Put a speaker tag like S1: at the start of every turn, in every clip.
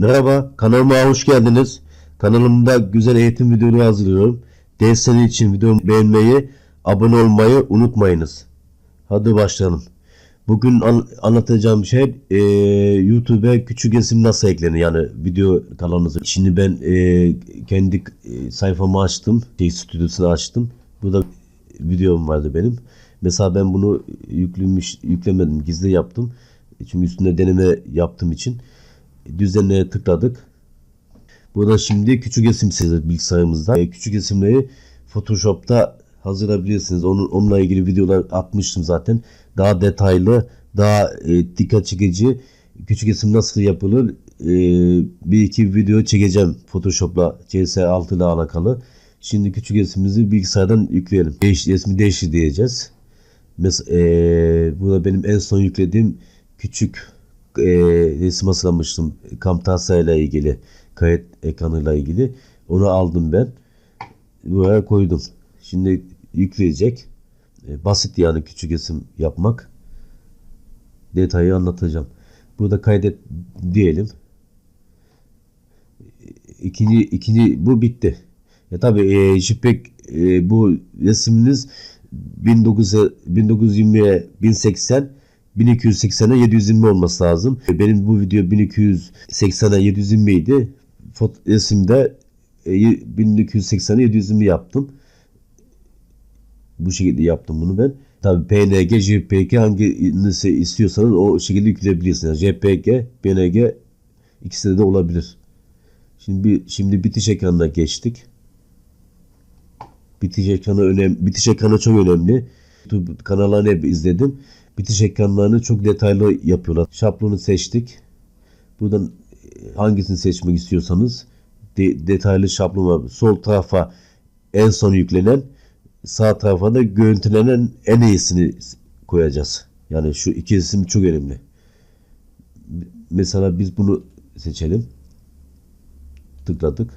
S1: Merhaba, kanalıma hoş geldiniz. Kanalımda güzel eğitim videoları hazırlıyorum. Dersleri için videomu beğenmeyi, abone olmayı unutmayınız. Hadi başlayalım. Bugün an- anlatacağım şey e, YouTube'a küçük resim nasıl eklenir yani video kanalınıza. Şimdi ben e, kendi e, sayfamı açtım, şey, stüdyosunu açtım. Burada videom vardı benim. Mesela ben bunu yüklemiş, yüklemedim, gizli yaptım. Çünkü üstünde deneme yaptığım için düzenleye tıkladık. Burada şimdi küçük resim sitesi bilgisayarımızda. E, küçük resimleri Photoshop'ta hazırlayabilirsiniz. Onun, onunla ilgili videolar atmıştım zaten. Daha detaylı, daha e, dikkat çekici küçük resim nasıl yapılır e, bir iki video çekeceğim Photoshop'la CS6 ile alakalı. Şimdi küçük resmimizi bilgisayardan yükleyelim. Değiş, resmi değiştir diyeceğiz. Mesela e, bu da benim en son yüklediğim küçük e, resim hazırlamıştım. Camtasia ile ilgili, kayıt ekranıyla ilgili. Onu aldım ben. Buraya koydum. Şimdi yükleyecek. E, basit yani küçük resim yapmak. Detayı anlatacağım. Burada kaydet diyelim. İkinci, ikinci bu bitti. Ya tabi e, JPEG e, bu resiminiz 1900 1920'ye 1080 1280'e 720 olması lazım. Benim bu video 1280'e 720 idi. Resimde e, 1280'e 720 yaptım. Bu şekilde yaptım bunu ben. Tabi PNG, JPG hangisi istiyorsanız o şekilde yükleyebilirsiniz. JPG, PNG ikisi de olabilir. Şimdi bir, şimdi bitiş ekranına geçtik. Bitiş ekranı önemli. Bitiş ekranı çok önemli. YouTube kanallarını hep izledim. Bitiş ekranlarını çok detaylı yapıyorlar. Şablonu seçtik. Buradan hangisini seçmek istiyorsanız de- detaylı şablon. Sol tarafa en son yüklenen, sağ tarafa da görüntülenen en iyisini koyacağız. Yani şu iki isim çok önemli. Mesela biz bunu seçelim. Tıkladık.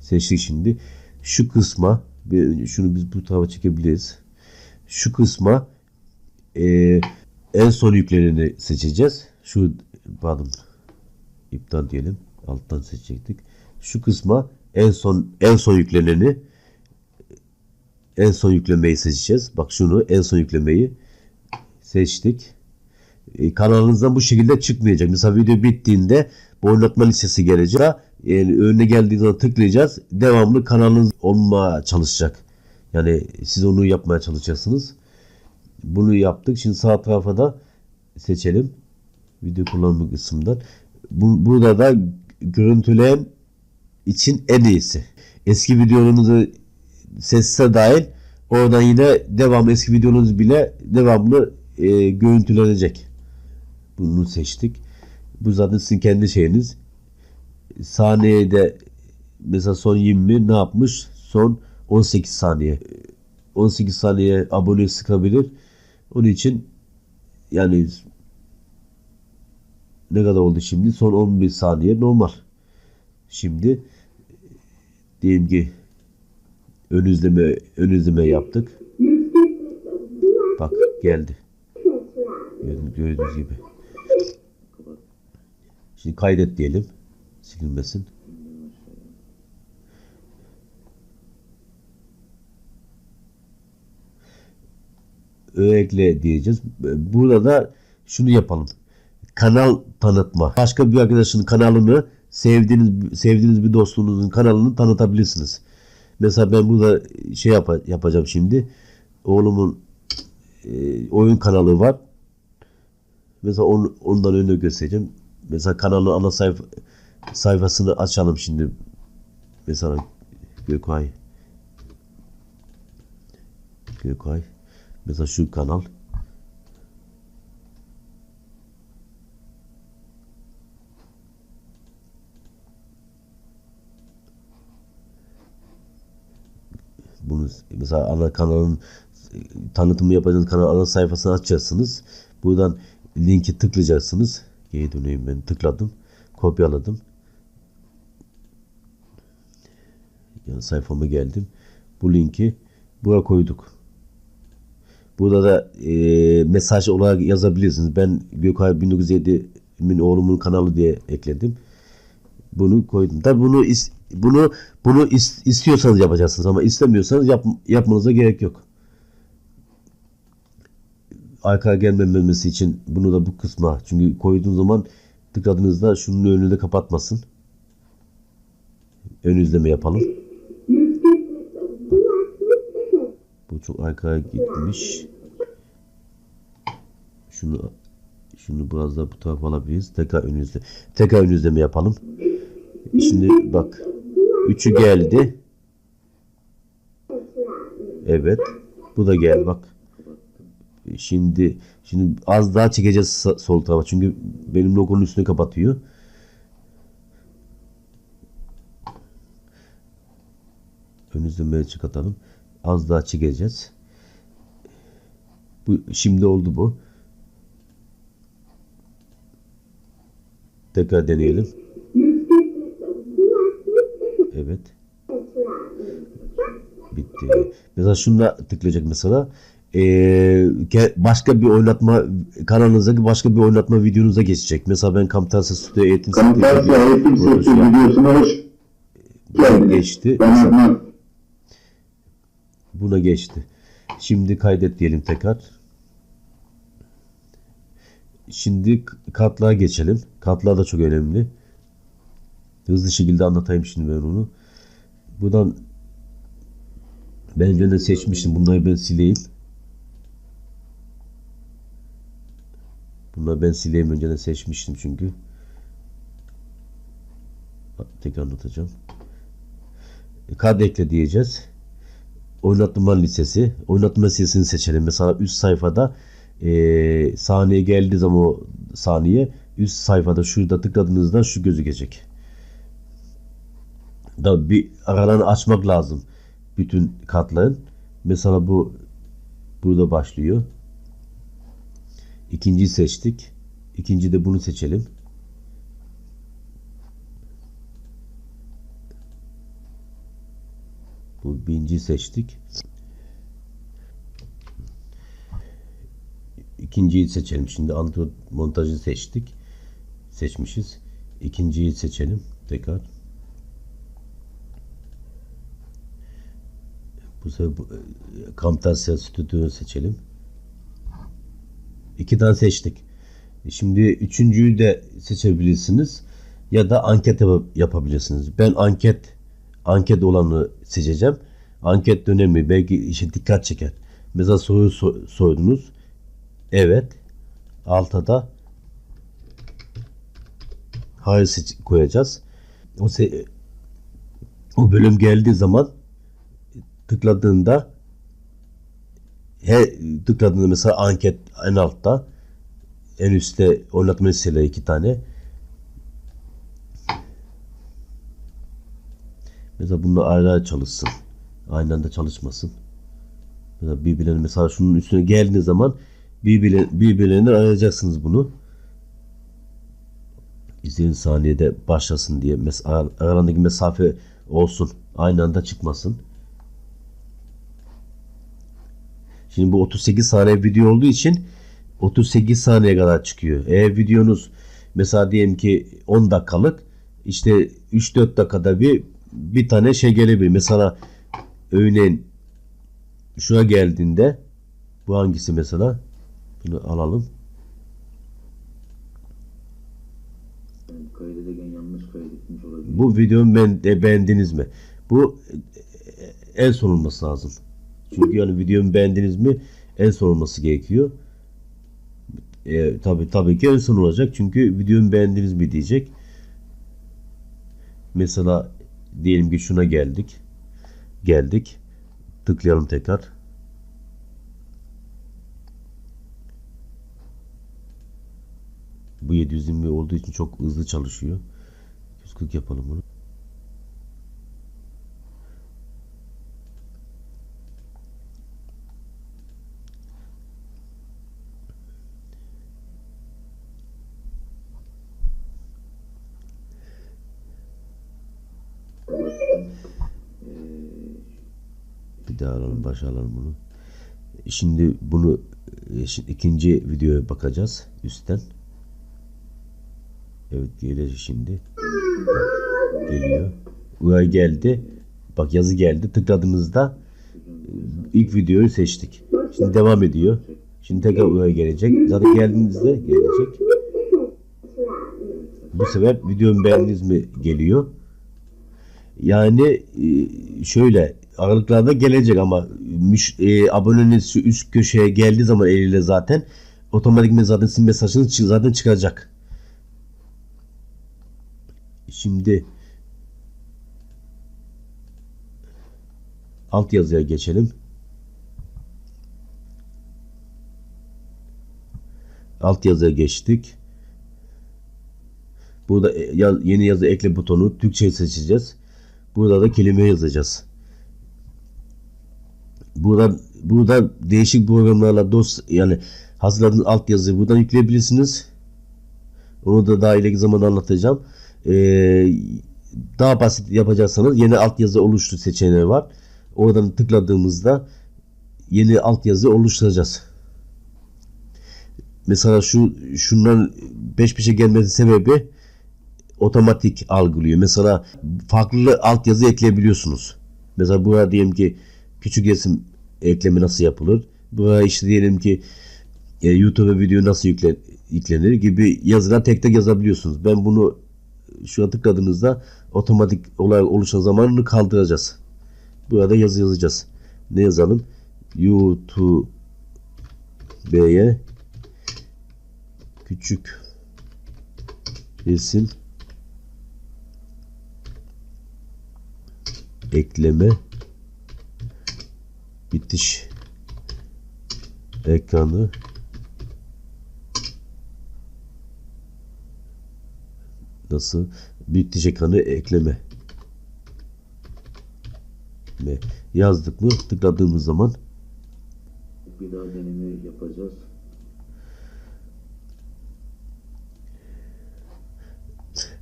S1: Seçtik şimdi. Şu kısma şunu biz bu tarafa çekebiliriz. Şu kısma e, en son yükleneni seçeceğiz. Şu pardon iptal diyelim. Alttan seçecektik. Şu kısma en son en son yükleneni en son yüklemeyi seçeceğiz. Bak şunu en son yüklemeyi seçtik. E, kanalınızdan bu şekilde çıkmayacak. Mesela video bittiğinde bu oynatma listesi gelecek. Yani önüne geldiği zaman tıklayacağız. Devamlı kanalınız olmaya çalışacak. Yani siz onu yapmaya çalışacaksınız. Bunu yaptık. Şimdi sağ tarafa da seçelim. Video kullanımı kısmından. Bu, burada da görüntüleyen için en iyisi. Eski videolarınızı sesse dahil oradan yine devam eski videonuz bile devamlı e, görüntülenecek. Bunu seçtik. Bu zaten sizin kendi şeyiniz. Saniyede mesela son 20 ne yapmış? Son 18 saniye. 18 saniye abone sıkabilir. Onun için yani ne kadar oldu şimdi? Son 11 saniye normal. Şimdi diyelim ki ön izleme ön izleme yaptık. Bak geldi. Gördüğünüz, gördüğünüz gibi. Şimdi kaydet diyelim. Silinmesin. Ekle diyeceğiz. Burada da şunu yapalım. Kanal tanıtma. Başka bir arkadaşın kanalını sevdiğiniz sevdiğiniz bir dostunuzun kanalını tanıtabilirsiniz. Mesela ben burada şey yap yapacağım şimdi. Oğlumun e, oyun kanalı var. Mesela onu, ondan önce göstereceğim. Mesela kanalın ana sayfa sayfasını açalım şimdi. Mesela Gökay Gökay Mesela şu kanal. Bunu mesela ana kanalın tanıtımı yapacağınız kanal ana sayfasını açacaksınız. Buradan linki tıklayacaksınız. Geri döneyim ben tıkladım. Kopyaladım. Yani sayfama geldim. Bu linki buraya koyduk. Burada da e, mesaj olarak yazabilirsiniz. Ben Gökay 1907'min oğlumun kanalı diye ekledim. Bunu koydum. Tabi bunu is- bunu bunu is- istiyorsanız yapacaksınız ama istemiyorsanız yap- yapmanıza gerek yok. Arka gelmemesi için bunu da bu kısma çünkü koyduğun zaman tıkladığınızda şunun önünü de kapatmasın. Ön izleme yapalım. Bu çok arkaya gitmiş. Şunu şunu biraz da bu tarafa alabiliriz. Tekrar ön izle. Tekrar ön izleme yapalım. Şimdi bak. Üçü geldi. Evet. Bu da geldi bak. Şimdi şimdi az daha çekeceğiz sol tarafa. Çünkü benim logonun üstünü kapatıyor. Ön izlemeye çıkartalım. Az daha çekeceğiz. Bu şimdi oldu bu. Tekrar deneyelim. Evet. Bitti. Mesela şuna tıklayacak mesela. Ee, başka bir oynatma kanalınızdaki başka bir oynatma videonuza geçecek. Mesela ben Kamtarsa Stüdyo Eğitim Sektörü
S2: eğitim sektörü videosuna hoş geldiniz.
S1: geçti.
S2: Ben Adnan.
S1: Buna geçti. Şimdi kaydet diyelim tekrar. Şimdi k- kartlığa geçelim. Kartlar da çok önemli. Hızlı şekilde anlatayım şimdi ben onu. Buradan ben önceden seçmiştim. Bunları ben sileyim. Bunları ben sileyim. Önceden seçmiştim çünkü. Tekrar anlatacağım. Kart ekle diyeceğiz oynatma listesi. Oynatma listesini seçelim. Mesela üst sayfada eee saniye geldiği zaman o saniye üst sayfada şurada tıkladığınızda şu gözükecek. Da bir aralarını açmak lazım. Bütün kartların. Mesela bu burada başlıyor. İkinciyi seçtik. İkinci de bunu seçelim. Bu birinciyi seçtik. İkinciyi seçelim. Şimdi Android montajı seçtik. Seçmişiz. İkinciyi seçelim. Tekrar. Bu sefer e, Camtasia Studio'yu seçelim. İki tane seçtik. Şimdi üçüncüyü de seçebilirsiniz. Ya da anket yap- yapabilirsiniz. Ben anket anket olanı seçeceğim. Anket önemli. Belki işe dikkat çeker. Mesela soru so- sordunuz. Evet. Alta da hayır koyacağız. O se- o bölüm geldiği zaman tıkladığında he, tıkladığında mesela anket en altta en üstte oynatma listeleri iki tane. Mesela bunlar ayrı ayrı çalışsın. Aynı anda çalışmasın. Mesela birbirlerine mesela şunun üstüne geldiğiniz zaman birbirlerine ayıracaksınız bunu. İzleyin saniyede başlasın diye mesela aralarındaki mesafe olsun. Aynı anda çıkmasın. Şimdi bu 38 saniye video olduğu için 38 saniye kadar çıkıyor. Eğer videonuz mesela diyelim ki 10 dakikalık işte 3-4 dakikada bir bir tane şey gelebilir. Mesela örneğin şuna geldiğinde bu hangisi mesela? Bunu alalım. Bu videomu ben de beğendiniz mi? Bu e, en son olması lazım. Çünkü yani videomu beğendiniz mi en son olması gerekiyor. E, tabii tabii ki en son olacak. Çünkü videomu beğendiniz mi diyecek. Mesela diyelim ki şuna geldik. Geldik. Tıklayalım tekrar. Bu 720 olduğu için çok hızlı çalışıyor. 140 yapalım bunu. Bir daha alalım, başa alalım bunu. Şimdi bunu e, şimdi ikinci videoya bakacağız üstten. Evet gelecek şimdi. Bak. geliyor. Uyarı geldi. Bak yazı geldi. Tıkladığınızda e, ilk videoyu seçtik. Şimdi devam ediyor. Şimdi tekrar uyarı gelecek. Zaten geldiğinizde gelecek. Bu sefer videomu beğendiniz mi geliyor. Yani e, şöyle aralıklarda gelecek ama müş, e, aboneniz şu üst köşeye geldiği zaman eliyle zaten otomatikman zaten sizin mesajınız zaten çıkacak. Şimdi alt yazıya geçelim. Alt yazıya geçtik. Burada e, yeni yazı ekle butonu Türkçe seçeceğiz. Burada da kelime yazacağız. Burada burada değişik programlarla dost yani hazırladığınız alt yazıyı buradan yükleyebilirsiniz. Onu da daha ileriki zaman anlatacağım. Ee, daha basit yapacaksanız yeni altyazı oluştur seçeneği var. Oradan tıkladığımızda yeni altyazı oluşturacağız. Mesela şu şundan peş peşe gelmesi sebebi otomatik algılıyor. Mesela farklı altyazı ekleyebiliyorsunuz. Mesela buraya diyelim ki küçük resim eklemi nasıl yapılır? Buraya işte diyelim ki e, YouTube'a video nasıl yüklen, yüklenir gibi yazılar tek tek yazabiliyorsunuz. Ben bunu şuna tıkladığınızda otomatik olarak oluşan zamanını kaldıracağız. Burada yazı yazacağız. Ne yazalım? YouTube'ye küçük resim ekleme. Bitiş ekranı. Nasıl? Bitiş ekranı ekleme. Me yazdık mı? Tıkladığımız zaman
S3: Bir daha deneme yapacağız.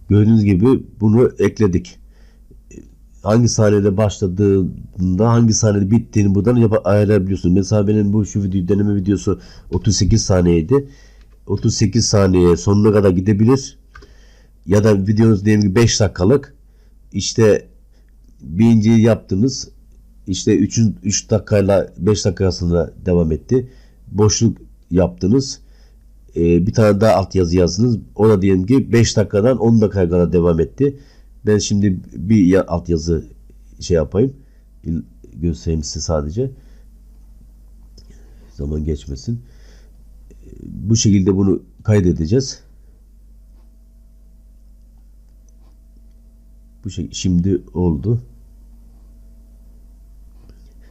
S1: gördüğünüz gibi bunu ekledik hangi sahnede başladığında hangi sahnede bittiğini buradan yap- ayarlayabiliyorsunuz. Mesela benim bu şu video deneme videosu 38 saniyeydi. 38 saniye sonuna kadar gidebilir. Ya da videonuz diyelim ki 5 dakikalık. İşte birinci yaptınız. İşte 3 3 dakikayla 5 dakika arasında devam etti. Boşluk yaptınız. Ee, bir tane daha altyazı yazdınız. O da diyelim ki 5 dakikadan 10 dakikaya kadar devam etti. Ben şimdi bir ya- altyazı şey yapayım. Göstereyim size sadece. Zaman geçmesin. Bu şekilde bunu kaydedeceğiz. Bu şey şimdi oldu.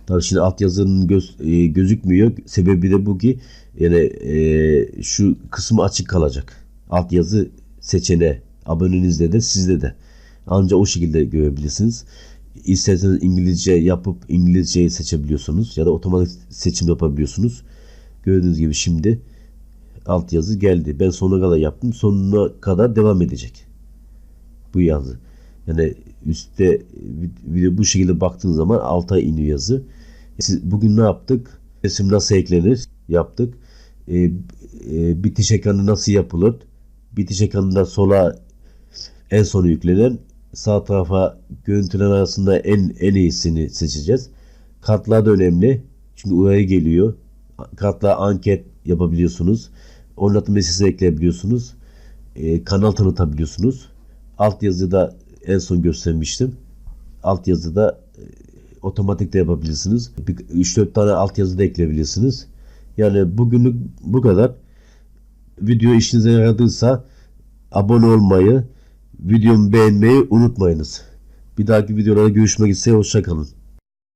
S1: Tabii şimdi altyazının göz, e, gözükmüyor. Sebebi de bu ki yani e, şu kısmı açık kalacak. Altyazı seçeneği abonenizde de sizde de. Ancak o şekilde görebilirsiniz. İsterseniz İngilizce yapıp İngilizceyi seçebiliyorsunuz ya da otomatik seçim yapabiliyorsunuz. Gördüğünüz gibi şimdi altyazı geldi. Ben sonuna kadar yaptım. Sonuna kadar devam edecek. Bu yazı. Yani üstte video bu şekilde baktığınız zaman alta iniyor yazı. Siz, bugün ne yaptık? Resim nasıl eklenir? Yaptık. E, e, bitiş ekranı nasıl yapılır? Bitiş ekranında sola en sona yüklenen sağ tarafa görüntüler arasında en en iyisini seçeceğiz. Kartlar da önemli. Çünkü uyarı geliyor. Kartla anket yapabiliyorsunuz. Oynatma mesajı ekleyebiliyorsunuz. Ee, kanal tanıtabiliyorsunuz. Alt yazıda en son göstermiştim. Alt yazıda e, otomatik de yapabilirsiniz. 3-4 tane alt yazı da ekleyebilirsiniz. Yani bugünlük bu kadar. Video işinize yaradıysa abone olmayı, videomu beğenmeyi unutmayınız. Bir dahaki videolarda görüşmek üzere. Hoşçakalın.